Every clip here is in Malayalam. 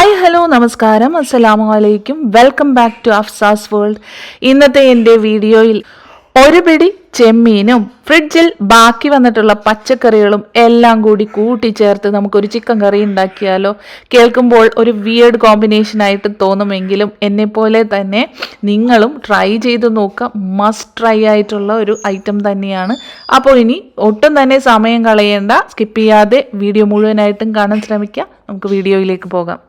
ഹായ് ഹലോ നമസ്കാരം. അസ്സലാമു അലൈക്കും. Welcome back to Afsas world ഇന്നത്തെ എന്റെ വീഡിയോയിൽ ഒരു പിടി ചെമ്മീനും ഫ്രിഡ്ജിൽ ബാക്കി വന്നിട്ടുള്ള പച്ചക്കറികളും എല്ലാം കൂടി കൂട്ടിച്ചേർത്ത് നമുക്കൊരു ചിക്കൻ കറി ഉണ്ടാക്കിയാലോ? കേൾക്കുമ്പോൾ ഒരു വിയേർഡ് കോമ്പിനേഷനായിട്ട് തോന്നുമെങ്കിലും എന്നെപ്പോലെ തന്നെ നിങ്ങളും ട്രൈ ചെയ്ത് നോക്കുക. മസ്റ്റ് ട്രൈ ആയിട്ടുള്ള ഒരു ഐറ്റം തന്നെയാണ്. അപ്പോൾ ഇനി ഒട്ടും തന്നെ സമയം കളയേണ്ട സ്കിപ്പ് ചെയ്യാതെ വീഡിയോ മുഴുവനായിട്ടും കാണാൻ ശ്രമിക്കുക നമുക്ക് വീഡിയോയിലേക്ക് പോകാം.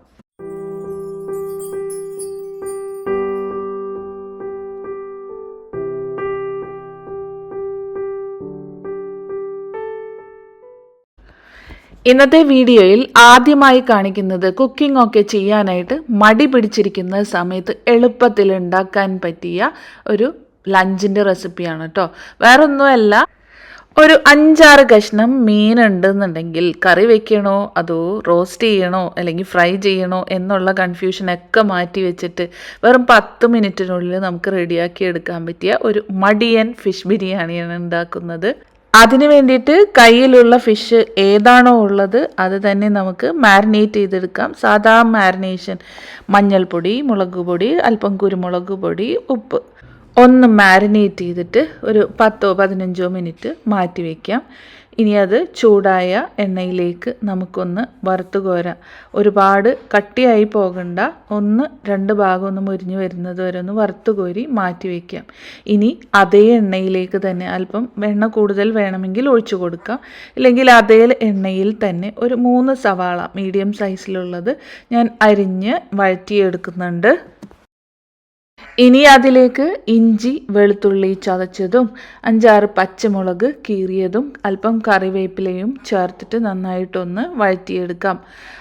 ഇന്നത്തെ വീഡിയോയിൽ ആദ്യമായി കാണിക്കുന്നത് കുക്കിംഗ് ഒക്കെ ചെയ്യാനായിട്ട് മടി പിടിച്ചിരിക്കുന്ന സമയത്ത് എളുപ്പത്തിൽ ഉണ്ടാക്കാൻ പറ്റിയ ഒരു ലഞ്ചിന്റെ റെസിപ്പിയാണ് കേട്ടോ വേറൊന്നുമല്ല ഒരു അഞ്ചാറ് കഷ്ണം മീൻ ഉണ്ടെന്നുണ്ടെങ്കിൽ കറി വെക്കണോ അതോ റോസ്റ്റ് ചെയ്യണോ അല്ലെങ്കിൽ ഫ്രൈ ചെയ്യണോ എന്നുള്ള കൺഫ്യൂഷനൊക്കെ മാറ്റി വെച്ചിട്ട് വെറും പത്ത് മിനിറ്റിനുള്ളിൽ നമുക്ക് റെഡിയാക്കി എടുക്കാൻ പറ്റിയ ഒരു മടിയൻ ഫിഷ് ബിരിയാണിയാണ് ഉണ്ടാക്കുന്നത്. അതിന് വേണ്ടിയിട്ട് കയ്യിലുള്ള ഫിഷ് ഏതാണോ ഉള്ളത് അത് തന്നെ നമുക്ക് മാരിനേറ്റ് ചെയ്തെടുക്കാം. സാധാ മാരിനേഷൻ മഞ്ഞൾപ്പൊടി മുളക് പൊടി അല്പം കുരുമുളക് പൊടി ഉപ്പ്. ഒന്ന് മാരിനേറ്റ് ചെയ്തിട്ട് ഒരു പത്തോ പതിനഞ്ചോ മിനിറ്റ് മാറ്റി വയ്ക്കാം ഇനി അത് ചൂടായ എണ്ണയിലേക്ക് നമുക്കൊന്ന് വറുത്ത് കോരാം. ഒരുപാട് കട്ടിയായി പോകണ്ട. ഒന്ന് രണ്ട് ഭാഗം ഒന്ന് മുരിഞ്ഞ് വരുന്നത് വരെ ഒന്ന് വറുത്ത് കോരി മാറ്റി വയ്ക്കാം ഇനി അതേ എണ്ണയിലേക്ക് തന്നെ അല്പം എണ്ണ കൂടുതൽ വേണമെങ്കിൽ ഒഴിച്ചു കൊടുക്കാം. ഇല്ലെങ്കിൽ അതേ എണ്ണയിൽ തന്നെ ഒരു മൂന്ന് സവാള മീഡിയം സൈസിലുള്ളത് ഞാൻ അരിഞ്ഞ് വഴറ്റിയെടുക്കുന്നുണ്ട്. ഇനി അതിലേക്ക് ഇഞ്ചി വെളുത്തുള്ളി ചതച്ചതും അഞ്ചാറ് പച്ചമുളക് കീറിയതും അല്പം കറിവേപ്പിലയും ചേർത്തിട്ട് നന്നായിട്ടൊന്ന് വഴറ്റിയെടുക്കാം.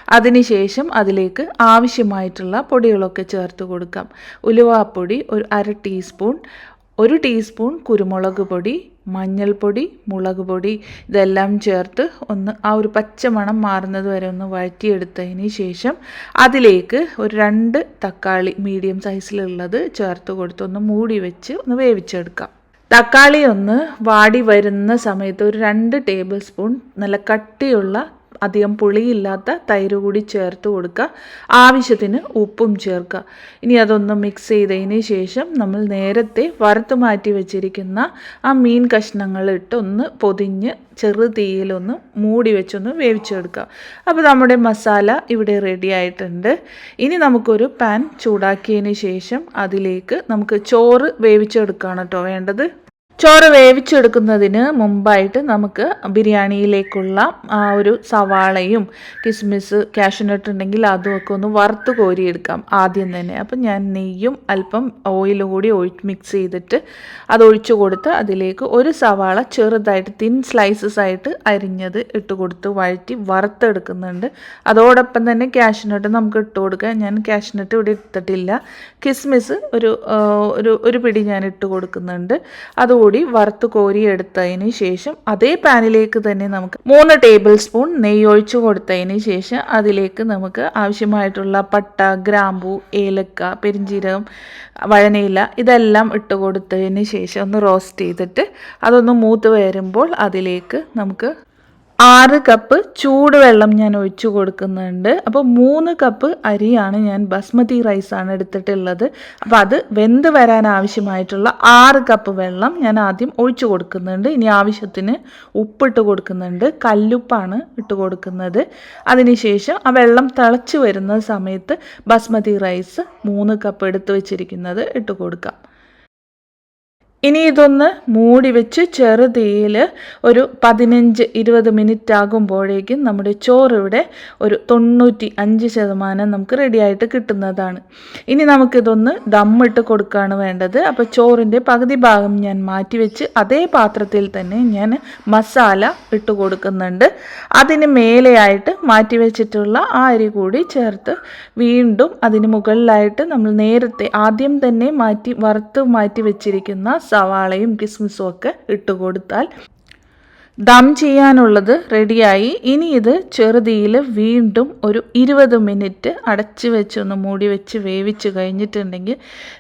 അതിനുശേഷം അതിലേക്ക് ആവശ്യമായിട്ടുള്ള പൊടികളൊക്കെ ചേർത്ത് കൊടുക്കാം. ഉലുവാപ്പൊടി ഒരു അര ടീസ്പൂൺ ഒരു ടീസ്പൂൺ കുരുമുളക് പൊടി മഞ്ഞൾപ്പൊടി മുളക് പൊടി ഇതെല്ലാം ചേർത്ത് ഒന്ന് ആ ഒരു പച്ചമണം മാറുന്നത് വരെ ഒന്ന് വഴറ്റിയെടുത്തതിന് ശേഷം അതിലേക്ക് ഒരു രണ്ട് തക്കാളി മീഡിയം സൈസിലുള്ളത് ചേർത്ത് കൊടുത്ത് ഒന്ന് മൂടി വെച്ച് ഒന്ന് വേവിച്ചെടുക്കാം. തക്കാളി ഒന്ന് വാടി വരുന്ന സമയത്ത് ഒരു രണ്ട് ടേബിൾ സ്പൂൺ നല്ല കട്ടിയുള്ള അധികം പുളിയില്ലാത്ത തൈര് കൂടി ചേർത്ത് കൊടുക്കുക. ആവശ്യത്തിന് ഉപ്പും ചേർക്കുക. ഇനി അതൊന്ന് മിക്സ് ചെയ്തതിന് ശേഷം നമ്മൾ നേരത്തെ വറുത്ത് മാറ്റി വെച്ചിരിക്കുന്ന ആ മീൻ കഷ്ണങ്ങൾ ഇട്ട് ഒന്ന് പൊതിഞ്ഞ് ചെറു തീയിലൊന്ന് മൂടി വെച്ചൊന്ന് വേവിച്ചെടുക്കുക. അപ്പോൾ നമ്മുടെ മസാല ഇവിടെ റെഡി ആയിട്ടുണ്ട്. ഇനി നമുക്കൊരു പാൻ ചൂടാക്കിയതിന് ശേഷം അതിലേക്ക് നമുക്ക് ചോറ് വേവിച്ചെടുക്കുകയാണ് കേട്ടോ വേണ്ടത്. ചോറ് വേവിച്ചെടുക്കുന്നതിന് മുമ്പായിട്ട് നമുക്ക് ബിരിയാണിയിലേക്കുള്ള ആ ഒരു സവാളയും കിസ്മിസ് കാഷ്യൂനട്ട് ഉണ്ടെങ്കിൽ അതുമൊക്കെ ഒന്ന് വറുത്ത് കോരിയെടുക്കാം ആദ്യം തന്നെ. അപ്പം ഞാൻ നെയ്യും അല്പം ഓയിലും കൂടി ഒഴി മിക്സ് ചെയ്തിട്ട് അത് ഒഴിച്ചു കൊടുത്ത് അതിലേക്ക് ഒരു സവാള ചെറുതായിട്ട് തിൻ സ്ലൈസസ് ആയിട്ട് അരിഞ്ഞത് ഇട്ട് കൊടുത്ത് വഴറ്റി വറുത്തെടുക്കുന്നുണ്ട്. അതോടൊപ്പം തന്നെ കാഷ്യൂനട്ട് നമുക്ക് ഇട്ട് കൊടുക്കാം. ഞാൻ കാഷ്യൂനട്ട് ഇവിടെ ഇട്ടിട്ടില്ല. കിസ്മിസ് ഒരു ഒരു പിടി ഞാൻ ഇട്ട് കൊടുക്കുന്നുണ്ട്. അതുകൂടി കൂടി വറുത്ത് കോരിയെടുത്തതിന് ശേഷം അതേ പാനിലേക്ക് തന്നെ നമുക്ക് മൂന്ന് ടേബിൾ സ്പൂൺ നെയ്യ് ഒഴിച്ചു കൊടുത്തതിന് ശേഷം അതിലേക്ക് നമുക്ക് ആവശ്യമായിട്ടുള്ള പട്ട ഗ്രാമ്പു ഏലക്ക പെരിഞ്ചീരകം വഴനയില ഇതെല്ലാം ഇട്ട് കൊടുത്തതിന് ശേഷം ഒന്ന് റോസ്റ്റ് ചെയ്തിട്ട് അതൊന്ന് മൂത്ത് വരുമ്പോൾ അതിലേക്ക് നമുക്ക് ആറ് കപ്പ് ചൂടുവെള്ളം ഞാൻ ഒഴിച്ചു കൊടുക്കുന്നുണ്ട്. അപ്പോൾ മൂന്ന് കപ്പ് അരിയാണ് ഞാൻ ബസ്മതി റൈസാണ് എടുത്തിട്ടുള്ളത്. അപ്പോൾ അത് വെന്ത് വരാൻ ആവശ്യമായിട്ടുള്ള ആറ് കപ്പ് വെള്ളം ഞാൻ ആദ്യം ഒഴിച്ചു കൊടുക്കുന്നുണ്ട്. ഇനി ആവശ്യത്തിന് ഉപ്പിട്ട് കൊടുക്കുന്നുണ്ട്. കല്ലുപ്പാണ് ഇട്ട് കൊടുക്കുന്നത്. അതിനുശേഷം ആ വെള്ളം തിളച്ച് വരുന്ന സമയത്ത് ബസ്മതി റൈസ് മൂന്ന് കപ്പ് എടുത്ത് വെച്ചിരിക്കുന്നത് ഇട്ട് കൊടുക്കാം. ഇനി ഇതൊന്ന് മൂടി വെച്ച് ചെറുതീയിൽ ഒരു പതിനഞ്ച് ഇരുപത് മിനിറ്റ് ആകുമ്പോഴേക്കും നമ്മുടെ ചോറ് ഇവിടെ ഒരു തൊണ്ണൂറ്റി അഞ്ച് ശതമാനം നമുക്ക് റെഡിയായിട്ട് കിട്ടുന്നതാണ്. ഇനി നമുക്കിതൊന്ന് ദമ്മിട്ട് കൊടുക്കുകയാണ് വേണ്ടത്. അപ്പോൾ ചോറിന്റെ പകുതി ഭാഗം ഞാൻ മാറ്റി വെച്ച് അതേ പാത്രത്തിൽ തന്നെ ഞാൻ മസാല ഇട്ട് കൊടുക്കുന്നുണ്ട്. അതിന് മേലെയായിട്ട് മാറ്റി വെച്ചിട്ടുള്ള ആ അരി കൂടി ചേർത്ത് വീണ്ടും അതിന് മുകളിലായിട്ട് നമ്മൾ നേരത്തെ ആദ്യം തന്നെ മാറ്റി വറുത്ത് മാറ്റി വെച്ചിരിക്കുന്ന സവാളയും കിസ്മിസും ഒക്കെ ഇട്ട് കൊടുത്താൽ ദം ചെയ്യാനുള്ളത് റെഡിയായി. ഇനി ഇത് ചെറുതീയിൽ വീണ്ടും ഒരു ഇരുപത് മിനിറ്റ് അടച്ചു വെച്ച് ഒന്ന് മൂടി വെച്ച് വേവിച്ച് കഴിഞ്ഞിട്ടുണ്ടെങ്കിൽ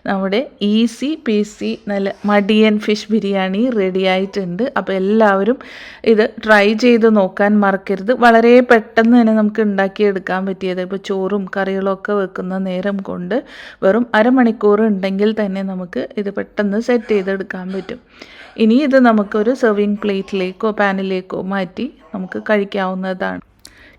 നമ്മുടെ ഈസി പീസി നല്ല മടിയൻ ഫിഷ് ബിരിയാണി റെഡിയായിട്ടുണ്ട്. അപ്പോൾ എല്ലാവരും ഇത് ട്രൈ ചെയ്ത് നോക്കാൻ മറക്കരുത്. വളരെ പെട്ടെന്ന് തന്നെ നമുക്ക് ഉണ്ടാക്കിയെടുക്കാൻ പറ്റിയത് ഇപ്പോൾ ചോറും കറികളൊക്കെ വെക്കുന്ന നേരം കൊണ്ട് വെറും അരമണിക്കൂർ ഉണ്ടെങ്കിൽ തന്നെ നമുക്ക് ഇത് പെട്ടെന്ന് സെറ്റ് ചെയ്തെടുക്കാൻ പറ്റും. ഇനി ഇത് നമുക്കൊരു സെർവിങ് പ്ലേറ്റിലേക്കോ പാനിലേക്കോ മാറ്റി നമുക്ക് കഴിക്കാവുന്നതാണ്.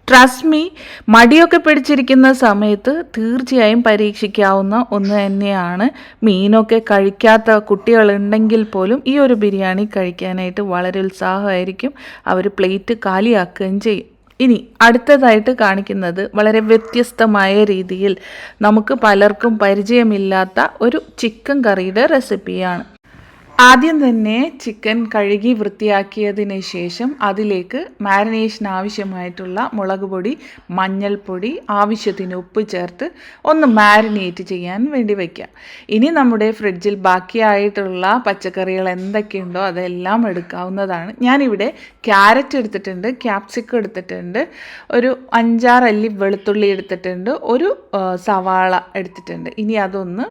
ട്രസ്റ്റ് മീ മടിയൊക്കെ പിടിച്ചിരിക്കുന്ന സമയത്ത് തീർച്ചയായും പരീക്ഷിക്കാവുന്ന ഒന്ന് തന്നെയാണ്. മീനൊക്കെ കഴിക്കാത്ത കുട്ടികളുണ്ടെങ്കിൽ പോലും ഈ ഒരു ബിരിയാണി കഴിക്കാനായിട്ട് വളരെ ഉത്സാഹമായിരിക്കും. അവർ പ്ലേറ്റ് കാലിയാക്കുകയും ചെയ്യും. ഇനി അടുത്തതായിട്ട് കാണിക്കുന്നത് വളരെ വ്യത്യസ്തമായ രീതിയിൽ നമുക്ക് പലർക്കും പരിചയമില്ലാത്ത ഒരു ചിക്കൻ കറിയുടെ റെസിപ്പിയാണ് ആദ്യം തന്നെ ചിക്കൻ കഴുകി വൃത്തിയാക്കിയതിന് ശേഷം അതിലേക്ക് മാരിനേഷൻ ആവശ്യമായിട്ടുള്ള മുളക് പൊടി മഞ്ഞൾപ്പൊടി ആവശ്യത്തിന് ഉപ്പ് ചേർത്ത് ഒന്ന് മാരിനേറ്റ് ചെയ്യാൻ വേണ്ടി വയ്ക്കാം ഇനി നമ്മുടെ ഫ്രിഡ്ജിൽ ബാക്കിയായിട്ടുള്ള പച്ചക്കറികൾ എന്തൊക്കെയുണ്ടോ അതെല്ലാം എടുക്കാവുന്നതാണ്. ഞാനിവിടെ ക്യാരറ്റ് എടുത്തിട്ടുണ്ട് ക്യാപ്സിക്കം എടുത്തിട്ടുണ്ട് ഒരു അഞ്ചാറ് അല്ലി വെളുത്തുള്ളി എടുത്തിട്ടുണ്ട് ഒരു സവാള എടുത്തിട്ടുണ്ട്. ഇനി അതൊന്ന്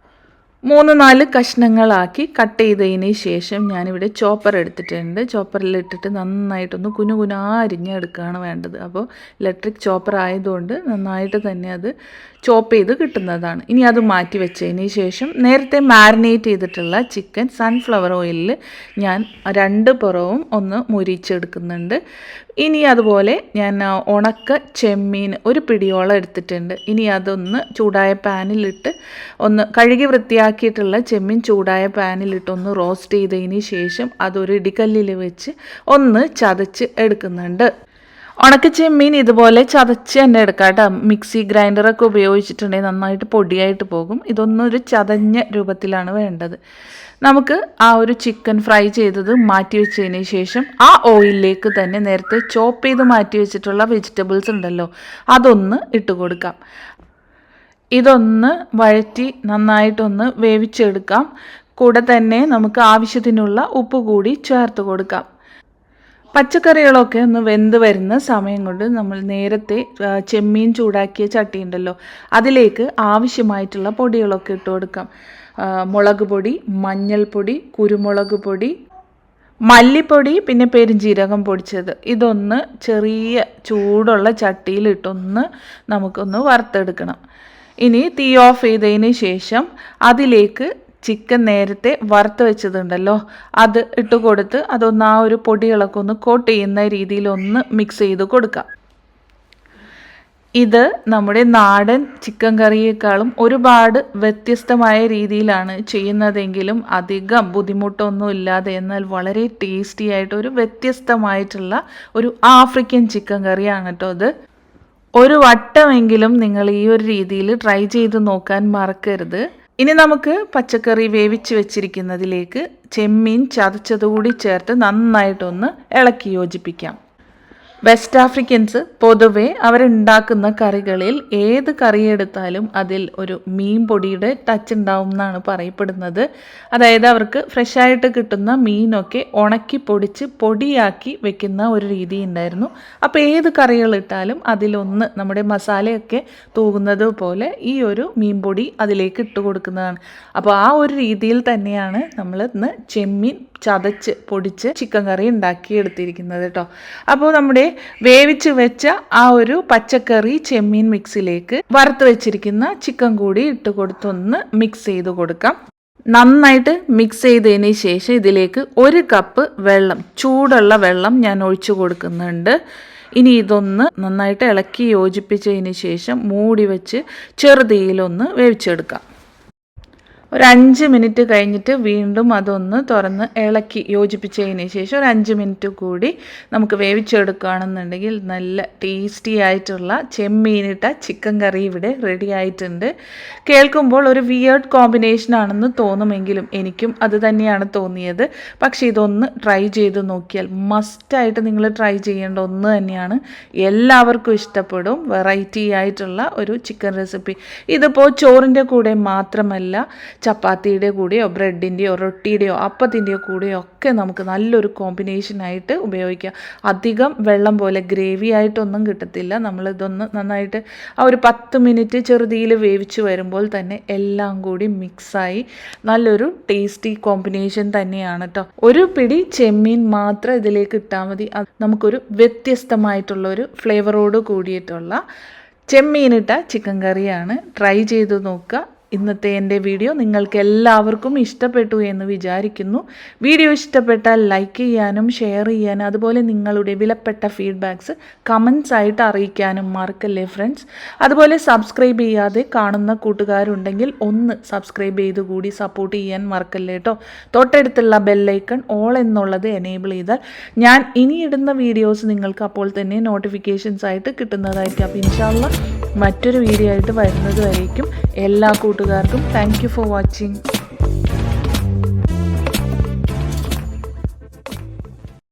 മൂന്ന് നാല് കഷ്ണങ്ങളാക്കി കട്ട് ചെയ്തതിന് ശേഷം ഞാനിവിടെ ചോപ്പർ എടുത്തിട്ടുണ്ട്. ചോപ്പറിൽ ഇട്ടിട്ട് നന്നായിട്ടൊന്ന് കുനു കുനാ അരിഞ്ഞെടുക്കുകയാണ് വേണ്ടത്. അപ്പോൾ ഇലക്ട്രിക് ചോപ്പർ ആയതുകൊണ്ട് നന്നായിട്ട് തന്നെ അത് ചോപ്പ് ചെയ്ത് കിട്ടുന്നതാണ്. ഇനി അത് മാറ്റി വെച്ചതിന് ശേഷം നേരത്തെ മാരിനേറ്റ് ചെയ്തിട്ടുള്ള ചിക്കൻ സൺഫ്ലവർ ഓയിലിൽ ഞാൻ രണ്ട് പുറവും ഒന്ന് മുരിച്ചെടുക്കുന്നുണ്ട്. ഇനി അതുപോലെ ഞാൻ ഉണക്ക ചെമ്മീൻ ഒരു പിടിയോളം എടുത്തിട്ടുണ്ട്. ഇനി അതൊന്ന് ചൂടായ പാനിലിട്ട് ഒന്ന് കഴുകി വൃത്തിയാക്കിയിട്ടുള്ള ചെമ്മീൻ ചൂടായ പാനിലിട്ട് ഒന്ന് റോസ്റ്റ് ചെയ്തതിന് ശേഷം അതൊരു ഇടിക്കല്ലിൽ വെച്ച് ഒന്ന് ചതച്ച് എടുക്കുന്നുണ്ട്. ഉണക്ക മീൻ ഇതുപോലെ ചതച്ച് തന്നെ എടുക്കാം കേട്ടോ. മിക്സി ഗ്രൈൻഡറൊക്കെ ഉപയോഗിച്ചിട്ടുണ്ടെങ്കിൽ നന്നായിട്ട് പൊടിയായിട്ട് പോകും. ഇതൊന്നും ഇതൊന്നൊരു ചതഞ്ഞ രൂപത്തിലാണ് വേണ്ടത്. നമുക്ക് ആ ഒരു ചിക്കൻ ഫ്രൈ ചെയ്തത് മാറ്റി വെച്ചതിന് ശേഷം ആ ഓയിലിലേക്ക് തന്നെ നേരത്തെ ചോപ്പ് ചെയ്ത് മാറ്റി വെച്ചിട്ടുള്ള വെജിറ്റബിൾസ് ഉണ്ടല്ലോ അതൊന്ന് ഇട്ട് കൊടുക്കാം. ഇതൊന്ന് വഴറ്റി നന്നായിട്ടൊന്ന് വേവിച്ചെടുക്കാം. കൂടെ തന്നെ നമുക്ക് ആവശ്യത്തിനുള്ള ഉപ്പ് കൂടി ചേർത്ത് കൊടുക്കാം. പച്ചക്കറികളൊക്കെ ഒന്ന് വെന്ത് വരുന്ന സമയം കൊണ്ട് നമ്മൾ നേരത്തെ ചെമ്മീൻ ചൂടാക്കിയ ചട്ടി ഉണ്ടല്ലോ അതിലേക്ക് ആവശ്യമായിട്ടുള്ള പൊടികളൊക്കെ ഇട്ട് കൊടുക്കാം. മുളക് പൊടി മഞ്ഞൾപ്പൊടി കുരുമുളക് പൊടി മല്ലിപ്പൊടി പിന്നെ പെരുംജീരകം പൊടിച്ചത്. ഇതൊന്ന് ചെറിയ ചൂടുള്ള ചട്ടിയിലിട്ടൊന്ന് നമുക്കൊന്ന് വറുത്തെടുക്കണം. ഇനി തീ ഓഫ് ചെയ്തതിന് ശേഷം അതിലേക്ക് ചിക്കൻ നേരത്തെ വറുത്ത് വെച്ചതുണ്ടല്ലോ. അത് ഇട്ട് കൊടുത്ത് അതൊന്ന് ആ ഒരു പൊടികളൊക്കെ കോട്ട് ചെയ്യുന്ന രീതിയിൽ ഒന്ന് മിക്സ് ചെയ്ത് കൊടുക്കാം. ഇത് നമ്മുടെ നാടൻ ചിക്കൻ കറിയേക്കാളും ഒരുപാട് വ്യത്യസ്തമായ രീതിയിലാണ് ചെയ്യുന്നതെങ്കിലും അധികം ബുദ്ധിമുട്ടൊന്നും ഇല്ലാതെ എന്നാൽ വളരെ ടേസ്റ്റി ആയിട്ട് ഒരു വ്യത്യസ്തമായിട്ടുള്ള ഒരു ആഫ്രിക്കൻ ചിക്കൻ കറിയാണ് കേട്ടോ അത് ഒരു വട്ടമെങ്കിലും നിങ്ങൾ ഈ ഒരു രീതിയിൽ ട്രൈ ചെയ്ത് നോക്കാൻ മറക്കരുത്. ഇനി നമുക്ക് പച്ചക്കറി വേവിച്ച് വെച്ചിരിക്കുന്നതിലേക്ക് ചെമ്മീൻ ചതച്ചതുകൂടി ചേർത്ത് നന്നായിട്ടൊന്ന് ഇളക്കി യോജിപ്പിക്കാം. വെസ്റ്റ് ആഫ്രിക്കൻസ് പൊതുവെ അവരുണ്ടാക്കുന്ന കറികളിൽ ഏത് കറി എടുത്താലും അതിൽ ഒരു മീൻ പൊടിയുടെ ടച്ച് ഉണ്ടാവും എന്നാണ് പറയപ്പെടുന്നത്. അതായത് അവർക്ക് ഫ്രഷായിട്ട് കിട്ടുന്ന മീനൊക്കെ ഉണക്കി പൊടിച്ച് പൊടിയാക്കി വെക്കുന്ന ഒരു രീതി ഉണ്ടായിരുന്നു. അപ്പോൾ ഏത് കറികൾ ഇട്ടാലും അതിലൊന്ന് നമ്മുടെ മസാലയൊക്കെ തൂകുന്നത് പോലെ ഈ ഒരു മീൻ പൊടി അതിലേക്ക് ഇട്ട് കൊടുക്കുന്നതാണ്. അപ്പോൾ ആ ഒരു രീതിയിൽ തന്നെയാണ് നമ്മൾ ഇന്ന് ചെമ്മീൻ ചതച്ച് പൊടിച്ച് ചിക്കൻ കറി ഉണ്ടാക്കിയെടുത്തിരിക്കുന്നത് കേട്ടോ അപ്പോൾ നമ്മുടെ വേവിച്ച് വെച്ച ആ ഒരു പച്ചക്കറി ചെമ്മീൻ മിക്സിലേക്ക് വറുത്ത് വെച്ചിരിക്കുന്ന ചിക്കൻ കൂടി ഇട്ട് കൊടുത്തൊന്ന് മിക്സ് ചെയ്ത് കൊടുക്കാം. നന്നായിട്ട് മിക്സ് ചെയ്തതിന് ശേഷം ഇതിലേക്ക് ഒരു കപ്പ് വെള്ളം ചൂടുള്ള വെള്ളം ഞാൻ ഒഴിച്ചു കൊടുക്കുന്നുണ്ട്. ഇനി ഇതൊന്ന് നന്നായിട്ട് ഇളക്കി യോജിപ്പിച്ചതിന് ശേഷം മൂടി വെച്ച് ചെറുതീയിലൊന്ന് വേവിച്ചെടുക്കാം. ഒരു അഞ്ച് മിനിറ്റ് കഴിഞ്ഞിട്ട് വീണ്ടും അതൊന്ന് തുറന്ന് ഇളക്കി യോജിപ്പിച്ചതിന് ശേഷം ഒരു അഞ്ച് മിനിറ്റ് കൂടി നമുക്ക് വേവിച്ചെടുക്കുകയാണെന്നുണ്ടെങ്കിൽ നല്ല ടേസ്റ്റി ആയിട്ടുള്ള ചെമ്മീനിട്ട ചിക്കൻ കറി ഇവിടെ റെഡി ആയിട്ടുണ്ട്. കേൾക്കുമ്പോൾ ഒരു വിയേർഡ് കോമ്പിനേഷൻ ആണെന്ന് തോന്നുമെങ്കിലും എനിക്കും അത് തന്നെയാണ് തോന്നിയത്. പക്ഷേ ഇതൊന്ന് ട്രൈ ചെയ്ത് നോക്കിയാൽ മസ്റ്റായിട്ട് നിങ്ങൾ ട്രൈ ചെയ്യേണ്ട ഒന്ന് തന്നെയാണ്. എല്ലാവർക്കും ഇഷ്ടപ്പെടും. വെറൈറ്റി ആയിട്ടുള്ള ഒരു ചിക്കൻ റെസിപ്പി ഇതിപ്പോൾ ചോറിന്റെ കൂടെ മാത്രമല്ല ചപ്പാത്തിയുടെ കൂടെയോ ബ്രെഡിന്റെയോ റൊട്ടിയുടെയോ അപ്പത്തിന്റെയോ കൂടെയോ ഒക്കെ നമുക്ക് നല്ലൊരു കോമ്പിനേഷനായിട്ട് ഉപയോഗിക്കാം. അധികം വെള്ളം പോലെ ഗ്രേവി ആയിട്ടൊന്നും കിട്ടത്തില്ല. നമ്മളിതൊന്ന് നന്നായിട്ട് ആ ഒരു പത്ത് മിനിറ്റ് ചെറുതിയിൽ വേവിച്ച് വരുമ്പോൾ തന്നെ എല്ലാം കൂടി മിക്സായി നല്ലൊരു ടേസ്റ്റി കോമ്പിനേഷൻ തന്നെയാണ് കേട്ടോ ഒരു പിടി ചെമ്മീൻ മാത്രം ഇതിലേക്ക് ഇട്ടാൽ മതി. നമുക്കൊരു വ്യത്യസ്തമായിട്ടുള്ള ഒരു ഫ്ലേവറോട് കൂടിയിട്ടുള്ള ചെമ്മീനിട്ട ചിക്കൻ കറിയാണ് ട്രൈ ചെയ്ത് നോക്കുക. ഇന്നത്തെ എന്റെ വീഡിയോ നിങ്ങൾക്ക് എല്ലാവർക്കും ഇഷ്ടപ്പെട്ടു എന്ന് വിചാരിക്കുന്നു. വീഡിയോ ഇഷ്ടപ്പെട്ടാൽ ലൈക്ക് ചെയ്യാനും ഷെയർ ചെയ്യാനും അതുപോലെ നിങ്ങളുടെ വിലപ്പെട്ട ഫീഡ്ബാക്ക്സ് കമൻസ് ആയിട്ട് അറിയിക്കാനും മറക്കല്ലേ ഫ്രണ്ട്സ് അതുപോലെ സബ്സ്ക്രൈബ് ചെയ്യാതെ കാണുന്ന കൂട്ടുകാരുണ്ടെങ്കിൽ ഒന്ന് സബ്സ്ക്രൈബ് ചെയ്ത് കൂടി സപ്പോർട്ട് ചെയ്യാൻ മറക്കല്ലേ കേട്ടോ തൊട്ടടുത്തുള്ള ബെല്ലൈക്കൺ ഓൾ എന്നുള്ളത് എനേബിൾ ചെയ്താൽ ഞാൻ ഇനി ഇടുന്ന വീഡിയോസ് നിങ്ങൾക്ക് അപ്പോൾ തന്നെ നോട്ടിഫിക്കേഷൻസ് ആയിട്ട് കിട്ടുന്നതായിരിക്കും. അപ്പോൾ ഇൻഷാല്ല മറ്റൊരു വീഡിയോ ആയിട്ട് വരുന്നത് വരേക്കും. എല്ലാ കൂട്ടുകാർക്കും താങ്ക് യു ഫോർ വാച്ചിങ്